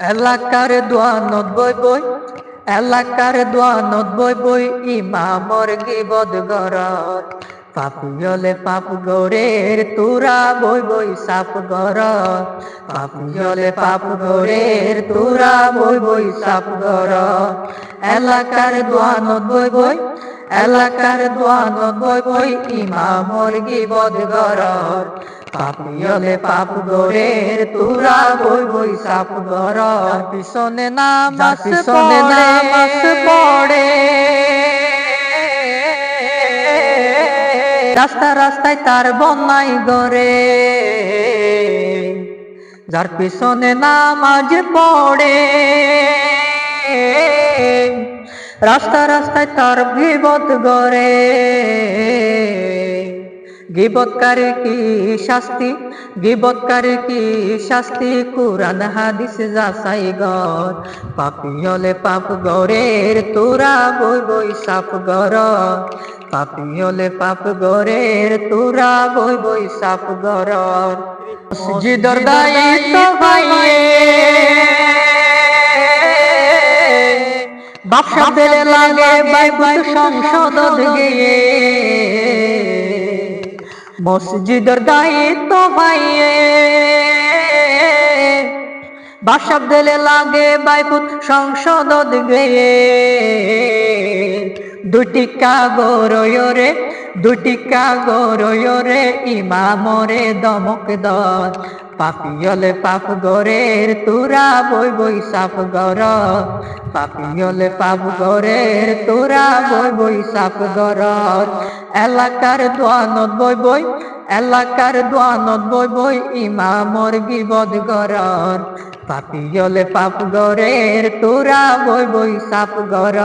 এলাকার দোয়ানত বই বই, এলাকার দোয়ানত বই বই, ইমামর গিবদ গরত। পাপিয়লে পাপ গরের তুরা বই বই সাপ গর পাপিয়লে পাপ গরের তুরা বই বই সাপ গর এলাকার দোয়ানত বই বই এলাকার দোয়ানত বই বই ইমামর গিবদ গরত পাপিয়লে পাপ গরের তুরা বই বই সাপ গর পিছনে নামাজ পিছনে নামাজ পড়ে। রাস্তা রাস্তায় তার বন্যাই গরে যার পিছনে নামাজ পড়ে। রাস্তা রাস্তায় তার বিপদ গরে গিবৎকার কি শাস্তি? গিবৎকার কি শাস্তি? কুরআন হাদিস যাচাই গর পাপি হলে পাপ গরের তোরা বই বই সাপ গর পাপি হলে পাপ গরের তোরা বই বই সাপ গর মসজিদর দায়িত্ব ভাইয়ে বাপসা পেলে লাগে বাইবুল সংসদ গিয়ে মসজিদ দায়িত্ব পাইয়ে। দিলে লাগে বাইপুত সংসদ গিয়ে দুটি কাগরে দুটি কাগরে ইমামরে দমক দর পাপিয়লে পাপ গরের তুরা বই বই সাপ গর পাপিয়লে পাপ গরের তুরা বই বই সাপ গর এলাকার দোয়ানত বই বই, এলাকার দোয়ানত বই বই ইমামর গিবদ গরর পাপিয়লে পাপ গরের তুরা বই বই সাপ গর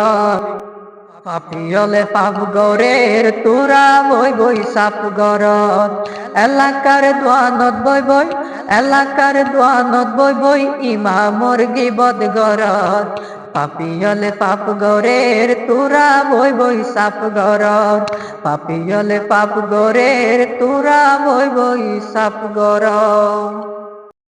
পাপিয়লে পাপ গরের তোরা বই বই সাপ গরত এলাকার দোয়ানত বই বই, এলাকার দোয়ানত বই বই ইমামর গিবদ গরত পাপিয়লে পাপ গরের তোরা বই বই সাপ গরত পাপিয়লে পাপ গরের তোরা বই বই সাপ গরত